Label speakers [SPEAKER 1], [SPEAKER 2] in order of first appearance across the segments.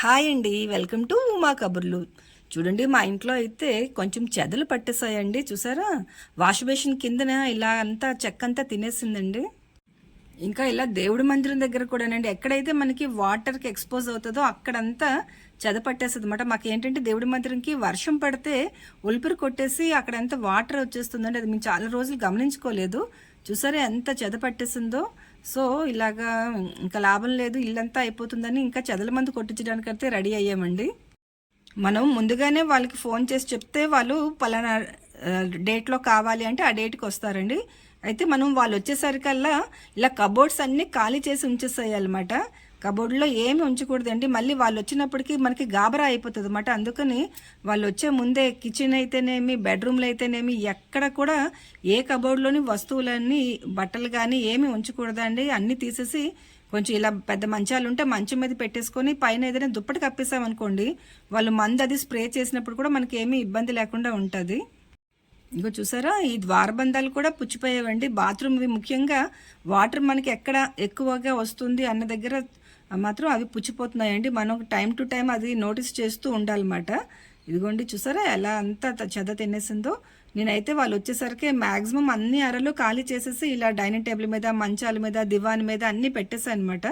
[SPEAKER 1] Hi అండి welcome to Uma కబుర్లు. చూడండి మా ఇంట్లో అయితే కొంచెం చెదలు పట్టేసాయండి చూసారా? వాష్ బేసిన్ కిందన ఇలా అంతా చెక్క అంతా తినేసిందండి. ఇంకా ఇలా దేవుడి మందిరం దగ్గర కూడానండి ఎక్కడైతే మనకి వాటర్కి ఎక్స్పోజ్ అవుతుందో అక్కడంతా చెద పట్టేస్తుంది అనమాట మాకు ఏంటంటే దేవుడి మందిరంకి వర్షం పడితే ఉలిపిరి కొట్టేసి అక్కడంతా వాటర్ వచ్చేస్తుందండి. అది మేము చాలా రోజులు గమనించుకోలేదు. చూసారా ఎంత చెద పట్టేసిందో? సో ఇలాగా ఇంకా లాభం లేదు ఇల్లంతా అయిపోతుందని ఇంకా చెదల మందు కొట్టించడానికైతే రెడీ అయ్యామండి. మనం ముందుగానే వాళ్ళకి ఫోన్ చేసి చెప్తే వాళ్ళు పలానా డేట్లో కావాలి అంటే ఆ డేట్కి వస్తారండి. అయితే మనం వాళ్ళు వచ్చేసరికల్లా ఇలా కబోర్డ్స్ అన్నీ ఖాళీ చేసి ఉంచేసేయాలన్నమాట. కబోర్డ్లో ఏమి ఉంచకూడదండి. మళ్ళీ వాళ్ళు వచ్చినప్పటికీ మనకి గాబరా అయిపోతుంది అనమాట అందుకని వాళ్ళు వచ్చే ముందే కిచెన్ అయితేనేమి బెడ్రూమ్లో అయితేనేమి ఎక్కడ కూడా ఏ కబోర్డ్లోని వస్తువులన్నీ బట్టలు కానీ ఏమి ఉంచకూడదండి. అన్నీ తీసేసి కొంచెం ఇలా పెద్ద మంచాలు ఉంటే మంచం మీద పెట్టేసుకొని పైన ఏదైనా దుప్పటి కప్పేసామనుకోండి వాళ్ళు మందు అది స్ప్రే చేసినప్పుడు కూడా మనకి ఏమీ ఇబ్బంది లేకుండా ఉంటుంది. ఇంకో చూసారా? ఈ ద్వారబంధాలు కూడా పుచ్చిపోయేవండి. బాత్రూమ్ ముఖ్యంగా వాటర్ మనకి ఎక్కడ ఎక్కువగా వస్తుంది అన్న దగ్గర మాత్రం అవి పుచ్చిపోతున్నాయండి. మనం టైం టు టైం అది నోటీస్ చేస్తూ ఉండాలన్నమాట. ఇదిగోండి చూసారా ఎలా అంతా చెద తినేసిందో. నేనైతే వాళ్ళు వచ్చేసరికి మాక్సిమం అన్ని అరలు ఖాళీ చేసేసి ఇలా డైనింగ్ టేబుల్ మీద మంచాల మీద దివాన్ మీద అన్నీ పెట్టేశాను అనమాట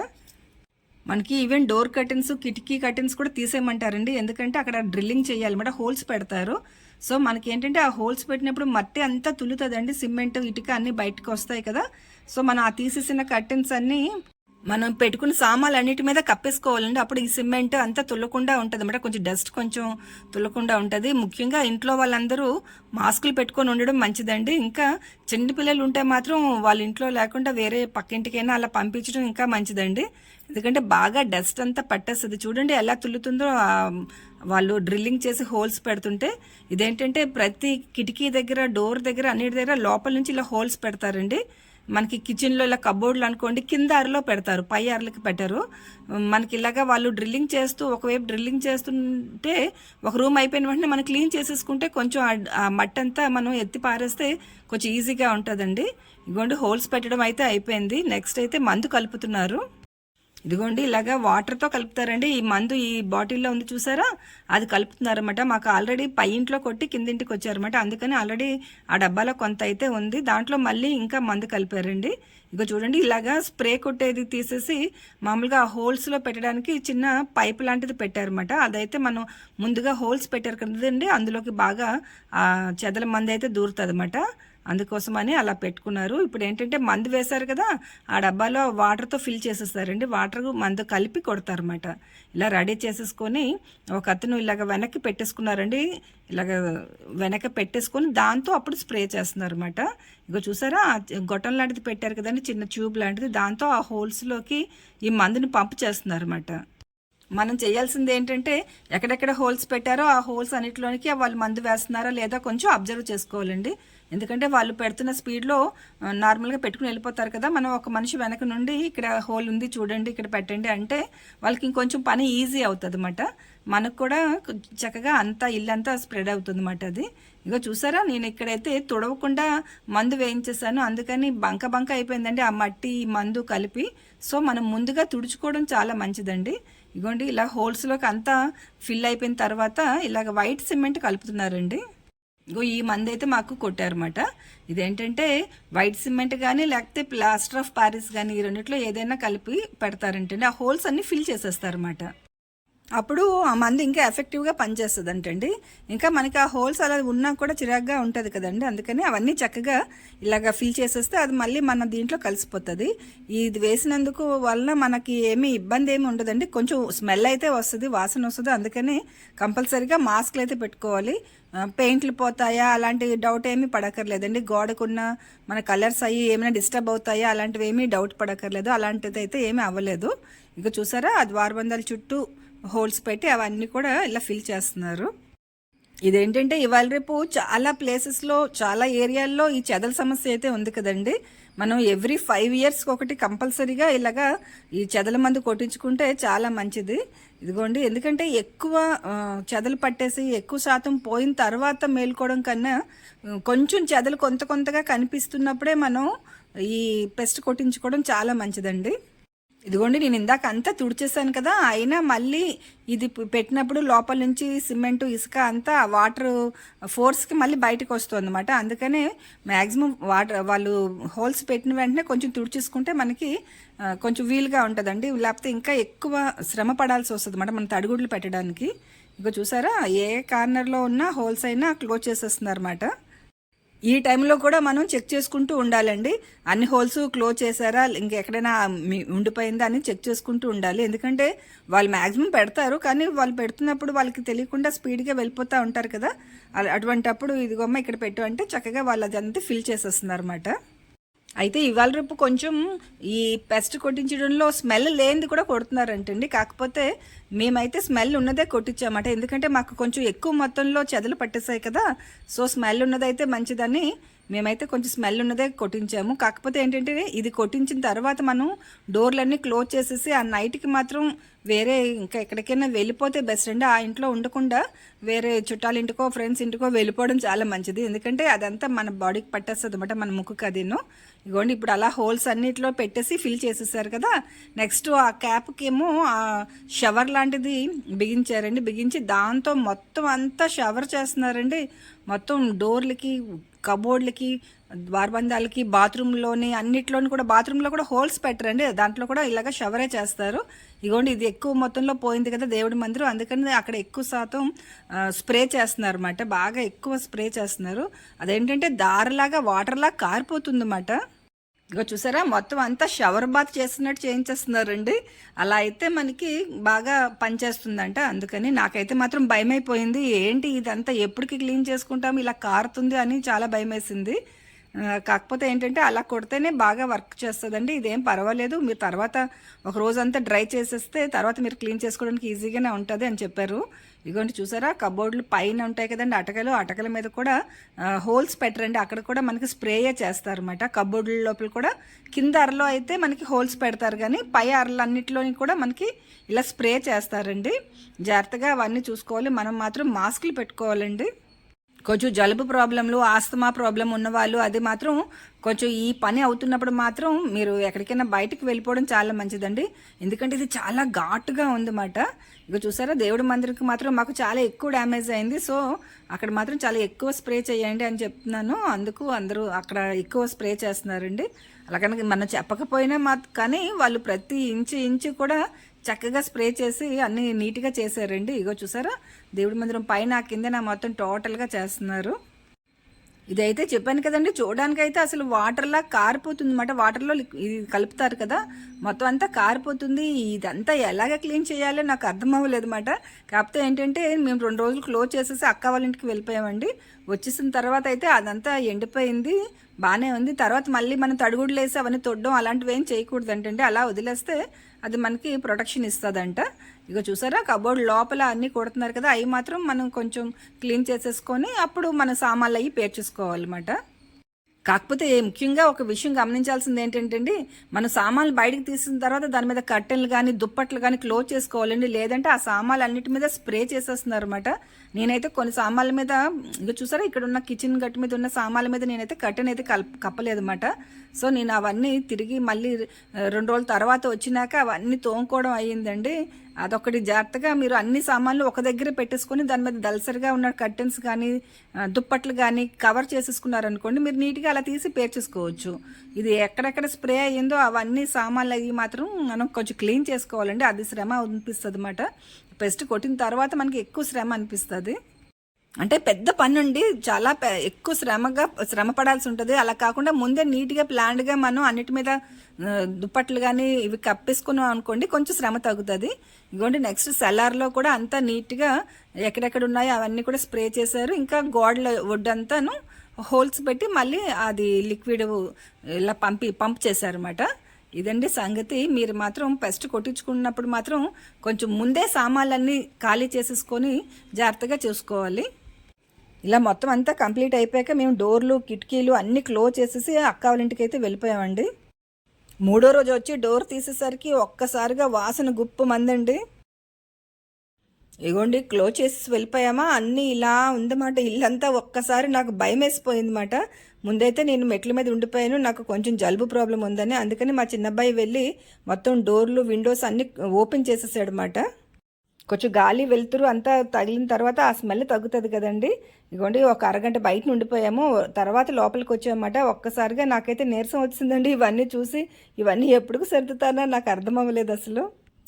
[SPEAKER 1] మనకి ఈవెన్ డోర్ కర్టెన్స్ కిటికీ కర్టెన్స్ కూడా తీసేయమంటారండి. ఎందుకంటే అక్కడ డ్రిల్లింగ్ చేయాలన్నమాట హోల్స్ పెడతారు. సో మనకి ఏంటంటే ఆ హోల్స్ పెట్టినప్పుడు మట్టి అంతా తులుతుందండి. సిమెంట్ ఇటుక అన్నీ బయటకు వస్తాయి కదా. సో మనం ఆ తీసేసిన కర్టెన్స్ అన్నీ మనం పెట్టుకున్న సామాన్లు అన్నిటి మీద కప్పేసుకోవాలండి. అప్పుడు ఈ సిమెంట్ అంతా తుల్లకుండా ఉంటుంది. అనమాట కొంచెం డస్ట్ కొంచెం తుల్లకుండా ఉంటుంది. ముఖ్యంగా ఇంట్లో వాళ్ళందరూ మాస్కులు పెట్టుకొని ఉండడం మంచిదండి. ఇంకా చిన్న పిల్లలు ఉంటే మాత్రం వాళ్ళ ఇంట్లో లేకుండా వేరే పక్కింటికైనా అలా పంపించడం ఇంకా మంచిదండి. ఎందుకంటే బాగా డస్ట్ అంతా పట్టేస్తుంది. చూడండి ఎలా తుల్లుతుందో వాళ్ళు డ్రిల్లింగ్ చేసి హోల్స్ పెడుతుంటే ఇదేంటంటే ప్రతి కిటికీ దగ్గర డోర్ దగ్గర అన్నిటి దగ్గర లోపల నుంచి ఇలా హోల్స్ పెడతారండి. మనకి కిచెన్లో ఇలా కబోర్డ్లు అనుకోండి కింద అరలో పెడతారు పై అరలకి పెట్టరు. మనకి ఇలాగా వాళ్ళు డ్రిల్లింగ్ చేస్తూ ఒకవైపు డ్రిల్లింగ్ చేస్తుంటే ఒక రూమ్ అయిపోయిన వెంటనే మనం క్లీన్ చేసేసుకుంటే కొంచెం ఆ- మట్టి అంతా మనం ఎత్తి పారేస్తే కొంచెం ఈజీగా ఉంటుందండి. ఇగోండి హోల్స్ పెట్టడం అయితే అయిపోయింది. నెక్స్ట్ అయితే మందు కలుపుతున్నారు. ఇదిగోండి ఇలాగా వాటర్తో కలుపుతారండి. ఈ మందు ఈ బాటిల్లో ఉంది చూసారా? అది కలుపుతున్నారన్నమాట. మాకు ఆల్రెడీ పై ఇంట్లో కొట్టి కిందింటికి వచ్చారన్నమాట. అందుకని ఆల్రెడీ ఆ డబ్బాలో కొంత అయితే ఉంది. దాంట్లో మళ్ళీ ఇంకా మందు కలిపారండి. ఇక చూడండి ఇలాగా స్ప్రే కొట్టేది తీసేసి మామూలుగా హోల్స్లో పెట్టడానికి చిన్న పైప్ లాంటిది పెట్టారన్నమాట. అదైతే మనం ముందుగా హోల్స్ పెట్టారు కదండి అందులోకి బాగా ఆ చెదల మంది అయితే దూరుతుంది అందుకోసమని అలా పెట్టుకున్నారు. ఇప్పుడు ఏంటంటే మందు వేశారు కదా ఆ డబ్బాలో వాటర్తో ఫిల్ చేసేస్తారండి. వాటర్ మందు కలిపి కొడతారన్నమాట. ఇలా రెడీ చేసేసుకొని ఒక అతను ఇలాగ వెనక్కి పెట్టేసుకున్నారండి. ఇలాగ వెనక పెట్టేసుకొని దాంతో అప్పుడు స్ప్రే చేస్తున్నారు అనమాట ఇగో చూసారా గొట్టం లాంటిది పెట్టారు కదండి చిన్న ట్యూబ్ లాంటిది. దాంతో ఆ హోల్స్లోకి ఈ మందుని పంప్ చేస్తున్నారు అనమాట మనం చేయాల్సింది ఏంటంటే ఎక్కడెక్కడ హోల్స్ పెట్టారో ఆ హోల్స్ అన్నిటిలోనికి వాళ్ళు మందు వేస్తున్నారా లేదా కొంచెం అబ్జర్వ్ చేసుకోవాలండి. ఎందుకంటే వాళ్ళు పెడుతున్న స్పీడ్లో నార్మల్గా పెట్టుకుని వెళ్ళిపోతారు కదా మనం ఒక మనిషి వెనక నుండి ఇక్కడ హోల్ ఉంది చూడండి ఇక్కడ పెట్టండి అంటే వాళ్ళకి ఇంకొంచెం పని ఈజీ అవుతుంది అనమాట మనకు కూడా చక్కగా అంతా ఇల్లంతా స్ప్రెడ్ అవుతుంది అన్నమాట అది. ఇగో చూసారా? నేను ఇక్కడైతే తుడవకుండా మందు వేయించేసాను అందుకని బంక బంక అయిపోయిందండి ఆ మట్టి మందు కలిపి. సో మనం ముందుగా తుడుచుకోవడం చాలా మంచిదండి. ఇగోండి ఇలా హోల్స్లోకి అంతా ఫిల్ అయిపోయిన తర్వాత ఇలాగ వైట్ సిమెంట్ కలుపుతున్నారండి. ఇగో ఈ మంది అయితే మాకు కొట్టారన్నమాట. ఇదేంటంటే వైట్ సిమెంట్ కానీ లేకపోతే ప్లాస్టర్ ఆఫ్ ప్యారిస్ కానీ ఈ రెండిట్లో ఏదైనా కలిపి పెడతారంటండి. ఆ హోల్స్ అన్ని ఫిల్ చేసేస్తారన్నమాట. అప్పుడు ఆ మందు ఇంకా ఎఫెక్టివ్గా పనిచేస్తుంది అంటండి ఇంకా మనకి ఆ హోల్స్ అలా ఉన్నా కూడా చిరాగ్గా ఉంటుంది కదండి. అందుకని అవన్నీ చక్కగా ఇలాగ ఫిల్ చేసేస్తే అది మళ్ళీ మన దీంట్లో కలిసిపోతుంది. ఇది వేసినందుకు వల్ల మనకి ఏమీ ఇబ్బంది ఏమి ఉండదండి. కొంచెం స్మెల్ అయితే వస్తుంది వాసన వస్తుంది. అందుకని కంపల్సరీగా మాస్క్లు అయితే పెట్టుకోవాలి. పెయింట్లు పోతాయా? అలాంటి డౌట్ ఏమీ పడక్కర్లేదండి. గోడకున్న మన కలర్స్ అయ్యి ఏమైనా డిస్టర్బ్ అవుతాయా? అలాంటివి ఏమీ డౌట్ పడక్కర్లేదు. అలాంటిది అయితే ఏమీ అవ్వలేదు. ఇక చూసారా? ఆ ద్వారబంధాల చుట్టూ హోల్స్ పెట్టి అవన్నీ కూడా ఇలా ఫిల్ చేస్తున్నారు. ఇదేంటంటే ఇవాళ రేపు చాలా ప్లేసెస్లో చాలా ఏరియాల్లో ఈ చెదల సమస్య అయితే ఉంది కదండి. మనం ఎవ్రీ ఫైవ్ ఇయర్స్కి ఒకటి కంపల్సరీగా ఇలాగా ఈ చెదల మందు కొట్టించుకుంటే చాలా మంచిది. ఇదిగోండి ఎందుకంటే ఎక్కువ చెదలు పట్టేసి ఎక్కువ శాతం పోయిన తర్వాత మేల్కోవడం కన్నా కొంచెం చెదలు కొంత కొంతగా కనిపిస్తున్నప్పుడే మనం ఈ పెస్ట్ కొట్టించుకోవడం చాలా మంచిదండి. ఇదిగోండి నేను ఇందాక అంతా తుడిచేసాను కదా అయినా మళ్ళీ ఇది పెట్టినప్పుడు లోపల నుంచి సిమెంట్ ఇసుక అంతా వాటర్ ఫోర్స్కి మళ్ళీ బయటకు వస్తుంది అనమాట అందుకనే మ్యాక్సిమం వాటర్ వాళ్ళు హోల్స్ పెట్టిన వెంటనే కొంచెం తుడిచేసుకుంటే మనకి కొంచెం వీలుగా ఉంటుందండి. లేకపోతే ఇంకా ఎక్కువ శ్రమ పడాల్సి వస్తుంది అనమాట మన తడిగుడ్లు పెట్టడానికి. ఇంకా చూసారా ఏ కార్నర్లో ఉన్న హోల్స్ అయినా క్లోజ్ చేసేస్తున్నారు అనమాట ఈ టైంలో కూడా మనం చెక్ చేసుకుంటూ ఉండాలండి. అన్ని హోల్స్ క్లోజ్ చేశారా? ఇంకెక్కడైనా మీ- ఉండిపోయిందా అని చెక్ చేసుకుంటూ ఉండాలి. ఎందుకంటే వాళ్ళు మ్యాక్సిమం పెడతారు. కానీ వాళ్ళు పెడుతున్నప్పుడు వాళ్ళకి తెలియకుండా స్పీడ్గా వెళ్ళిపోతూ ఉంటారు కదా. అటువంటప్పుడు ఇదిగోమ్మ ఇక్కడ పెట్టు అంటే చక్కగా వాళ్ళు అదంతా ఫిల్ చేసేస్తున్నారు అనమాట అయితే ఇవాళ రేపు కొంచెం ఈ పెస్ట్ కొట్టించడంలో స్మెల్ లేనిది కూడా కొడుతున్నారంటండి. కాకపోతే మేమైతే స్మెల్ ఉన్నదే కొట్టించామట. ఎందుకంటే మాకు కొంచెం ఎక్కువ మొత్తంలో చెదలు పట్టేశాయి కదా. సో స్మెల్ ఉన్నదైతే మంచిదని మేమైతే కొంచెం స్మెల్ ఉన్నదే కొట్టించాము. కాకపోతే ఏంటంటే ఇది కొట్టించిన తర్వాత మనం డోర్లన్నీ క్లోజ్ చేసేసి ఆ నైట్కి మాత్రం వేరే ఇంకా ఎక్కడికైనా వెళ్ళిపోతే బెస్ట్ అండి ఆ ఇంట్లో ఉండకుండా వేరే చుట్టాల ఇంటికో ఫ్రెండ్స్ ఇంటికో వెళ్ళిపోవడం చాలా మంచిది. ఎందుకంటే అదంతా మన బాడీకి పట్టేస్తుంది అనమాట మన ముక్కు కదీను ఇగోండి ఇప్పుడు అలా హోల్స్ అన్నిట్లో పెట్టేసి ఫిల్ చేసేసారు కదా. నెక్స్ట్ ఆ క్యాప్కి ఏమో ఆ షవర్ లాంటిది బిగించారండి. బిగించి దాంతో మొత్తం అంతా షవర్ చేస్తున్నారండి. మొత్తం డోర్లకి కబోర్డ్లకి ద్వారబంధాలకి బాత్రూంలోని అన్నిట్లోని కూడా బాత్రూంలో కూడా హోల్స్ పెట్టరండి. దాంట్లో కూడా ఇలాగ షవరే చేస్తారు. ఇగోండి ఇది ఎక్కువ మొత్తంలో పోయింది కదా దేవుడి మందిరం. అందుకని అక్కడ ఎక్కువ శాతం స్ప్రే చేస్తున్నారు అనమాట బాగా ఎక్కువ స్ప్రే చేస్తున్నారు. అదేంటంటే దారిలాగా వాటర్లాగా కారిపోతుంది అన్నమాట ఇగో చూసారా? మొత్తం అంతా షవర్ బాత్ చేస్తున్నట్టు చేయించేస్తున్నారండి. అలా అయితే మనకి బాగా పనిచేస్తుందంట. అందుకని నాకైతే మాత్రం భయం అయిపోయింది ఏంటి ఇదంతా? ఎప్పటికి క్లీన్ చేసుకుంటాం? ఇలా కారుతుంది అని చాలా భయమేసింది. వేసింది కాకపోతే ఏంటంటే అలా కొడితేనే బాగా వర్క్ చేస్తుందండి. ఇదేం పర్వాలేదు. మీరు తర్వాత ఒక రోజంతా డ్రై చేసేస్తే తర్వాత మీరు క్లీన్ చేసుకోవడానికి ఈజీగానే ఉంటుంది అని చెప్పారు. ఇదిగోండి చూసారా? కబోర్డులు పైన ఉంటాయి కదండి అటకలు. అటకల మీద కూడా హోల్స్ పెట్టరండి. అక్కడ కూడా మనకి స్ప్రేయే చేస్తారన్నమాట. కబోర్డుల లోపల కూడా. కింద అరలో అయితే మనకి హోల్స్ పెడతారు కానీ పై అరలన్నిటిలోని కూడా మనకి ఇలా స్ప్రే చేస్తారండి. జాగ్రత్తగా అవన్నీ చూసుకోవాలి. మనం మాత్రం మాస్కులు పెట్టుకోవాలండి. కొంచెం జలుబు ప్రాబ్లంలు ఆస్తమా ప్రాబ్లం ఉన్నవాళ్ళు అది మాత్రం కొంచెం ఈ పని అవుతున్నప్పుడు మాత్రం మీరు ఎక్కడికైనా బయటకు వెళ్ళిపోవడం చాలా మంచిదండి. ఎందుకంటే ఇది చాలా ఘాటుగా ఉందన్నమాట. ఇక చూసారా దేవుడి మందిరికి మాత్రం మాకు చాలా ఎక్కువ డ్యామేజ్ అయింది. సో అక్కడ మాత్రం చాలా ఎక్కువ స్ప్రే చేయండి అని చెప్తున్నాను. అందుకు అందరూ అక్కడ ఎక్కువ స్ప్రే చేస్తున్నారండి. అలాగని మనం చెప్పకపోయినా మా కానీ వాళ్ళు ప్రతి ఇంచు ఇంచు కూడా చక్కగా స్ప్రే చేసి అన్నీ నీట్గా చేశారండి. ఇగో చూసారా? దేవుడి మందిరం పైన కిందన మొత్తం టోటల్గా చేస్తున్నారు. ఇదైతే చెప్పాను కదండి చూడడానికి అయితే అసలు వాటర్లా కారిపోతుంది అనమాట వాటర్లో ఇది కలుపుతారు కదా మొత్తం అంతా కారిపోతుంది. ఇదంతా ఎలాగ క్లీన్ చేయాలో నాకు అర్థం అవ్వలేదు అనమాట కాకపోతే ఏంటంటే మేము రెండు రోజులు క్లోజ్ చేసేసి అక్క వాళ్ళ ఇంటికి వెళ్ళిపోయామండి. వచ్చేసిన తర్వాత అయితే అదంతా ఎండిపోయింది బాగానే ఉంది. తర్వాత మళ్ళీ మనం తడుగుడులు వేసి అవన్నీ తొడ్డం అలాంటివి ఏం చేయకూడదు అంటే అలా వదిలేస్తే అది మనకి ప్రొటెక్షన్ ఇస్తుందంట. ఇక చూసారా? కబోర్డ్ లోపల అన్నీ కొడుతున్నారు కదా అవి మాత్రం మనం కొంచెం క్లీన్ చేసేసుకొని అప్పుడు మన సామాన్లు అవి పేర్చేసుకోవాలన్నమాట. కాకపోతే ముఖ్యంగా ఒక విషయం గమనించాల్సింది ఏంటంటే అండి మన సామాన్లు బయటకు తీసిన తర్వాత దాని మీద కట్టెలు కానీ దుప్పట్లు కానీ క్లోజ్ చేసుకోవాలండి. లేదంటే ఆ సామాన్లు అన్నిటి మీద స్ప్రే చేసేస్తున్నారు అనమాట నేనైతే కొన్ని సామాన్ల మీద ఇక చూసారా? ఇక్కడ ఉన్న కిచెన్ గట్టు మీద ఉన్న సామాన్ల మీద నేనైతే కట్టెన్ అయితే కలప కప్పలేదు అనమాట సో నేను అవన్నీ తిరిగి మళ్ళీ రెండు రోజుల తర్వాత వచ్చినాక అవన్నీ తోముకోవడం అయ్యిందండి. అదొకటి జాగ్రత్తగా మీరు అన్ని సామాన్లు ఒక దగ్గర పెట్టేసుకొని దాని మీద దలసరిగా ఉన్న కర్టెన్స్ కానీ దుప్పట్లు కానీ కవర్ చేసేసుకున్నారనుకోండి మీరు నీట్గా అలా తీసి పేర్చేసుకోవచ్చు ఇది ఎక్కడెక్కడ స్ప్రే అయ్యిందో అవన్నీ సామాన్లు అవి మాత్రం మనం కొంచెం క్లీన్ చేసుకోవాలండి. అది శ్రమ అనిపిస్తుంది అనమాట పెస్ట్ కొట్టిన తర్వాత మనకి ఎక్కువ శ్రమ అనిపిస్తుంది. అంటే పెద్ద పని ఉండి చాలా ఎక్కువ శ్రమగా శ్రమ పడాల్సి ఉంటుంది అలా కాకుండా ముందే నీట్గా ప్లాన్డ్గా మనం అన్నిటి మీద దుప్పట్లు కానీ ఇవి కప్పేసుకున్నాం అనుకోండి కొంచెం శ్రమ తగ్గుతుంది. ఇదిగోండి నెక్స్ట్ సెలార్లో కూడా అంతా నీట్గా ఎక్కడెక్కడ ఉన్నాయో అవన్నీ కూడా స్ప్రే చేశారు. ఇంకా గోడల ఒడ్డంతాను హోల్స్ పెట్టి మళ్ళీ అది లిక్విడ్ ఇలా పంపి పంప్ చేశారన్నమాట. ఇదండి సంగతి. మీరు మాత్రం పెస్ట్ కొట్టించుకున్నప్పుడు మాత్రం కొంచెం ముందే సామాన్లన్నీ ఖాళీ చేసేసుకొని జాగ్రత్తగా చూసుకోవాలి. ఇలా మొత్తం అంతా కంప్లీట్ అయిపోయాక మేము డోర్లు కిటికీలు అన్నీ క్లోజ్ చేసేసి అక్క వాళ్ళ ఇంటికి అయితే వెళ్ళిపోయామండి. మూడో రోజు వచ్చి డోర్ తీసేసరికి ఒక్కసారిగా వాసన గుప్పు మందండి. ఇగోండి క్లోజ్ చేసి వెళ్ళిపోయామా? అన్నీ ఇలా ఉందన్నమాట. ఇల్లంతా ఒక్కసారి నాకు భయం వేసిపోయిందన్నమాట ముందైతే నేను మెట్ల మీద ఉండిపోయాను. నాకు కొంచెం జలుబు ప్రాబ్లం ఉందని. అందుకని మా చిన్నబ్బాయి వెళ్ళి మొత్తం డోర్లు విండోస్ అన్నీ ఓపెన్ చేసేసాడు కొంచెం గాలి వెలుతురు అంతా తగిలిన తర్వాత ఆ స్మెల్ తగ్గుతుంది కదండి. ఇగోండి ఒక అరగంట బయట ఉండిపోయాము తర్వాత లోపలికి వచ్చామన్నమాట. ఒక్కసారిగా నాకైతే నీరసం వచ్చిందండి. ఇవన్నీ చూసి ఇవన్నీ ఎప్పుడు సర్దుతానో నాకు అర్థం అవ్వలేదు అసలు.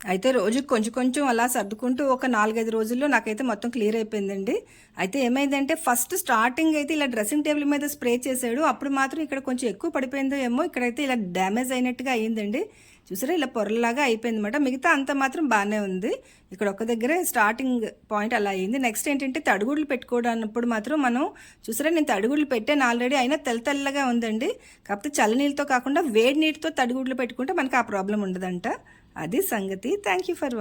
[SPEAKER 1] అయితే రోజు కొంచెం కొంచెం అలా సర్దుకుంటూ ఒక నాలుగైదు రోజుల్లో నాకైతే మొత్తం క్లియర్ అయిపోయిందండి. అయితే ఏమైందంటే ఫస్ట్ స్టార్టింగ్ అయితే ఇలా డ్రెస్సింగ్ టేబుల్ మీద స్ప్రే చేశాడు. అప్పుడు మాత్రం ఇక్కడ కొంచెం ఎక్కువ పడిపోయిందో ఏమో ఇక్కడైతే ఇలా డ్యామేజ్ అయినట్టుగా అయ్యిందండి. చూసారా ఇలా పొరలాగా అయిపోయింది అనమాట మిగతా అంత మాత్రం బాగానే ఉంది. ఇక్కడ ఒక దగ్గరే స్టార్టింగ్ పాయింట్ అలా అయింది నెక్స్ట్ ఏంటంటే తడుగుడ్లు పెట్టుకోవడానప్పుడు మాత్రం మనం చూసారా నేను తడుగుడులు పెట్టాను ఆల్రెడీ. అయినా తెల్ల తెల్లగా ఉందండి. కాకపోతే చల్ల నీళ్ళతో కాకుండా వేడి నీటితో తడిగుడ్లు పెట్టుకుంటే మనకి ఆ ప్రాబ్లం ఉండదంట. అది సంగతి. Thank you for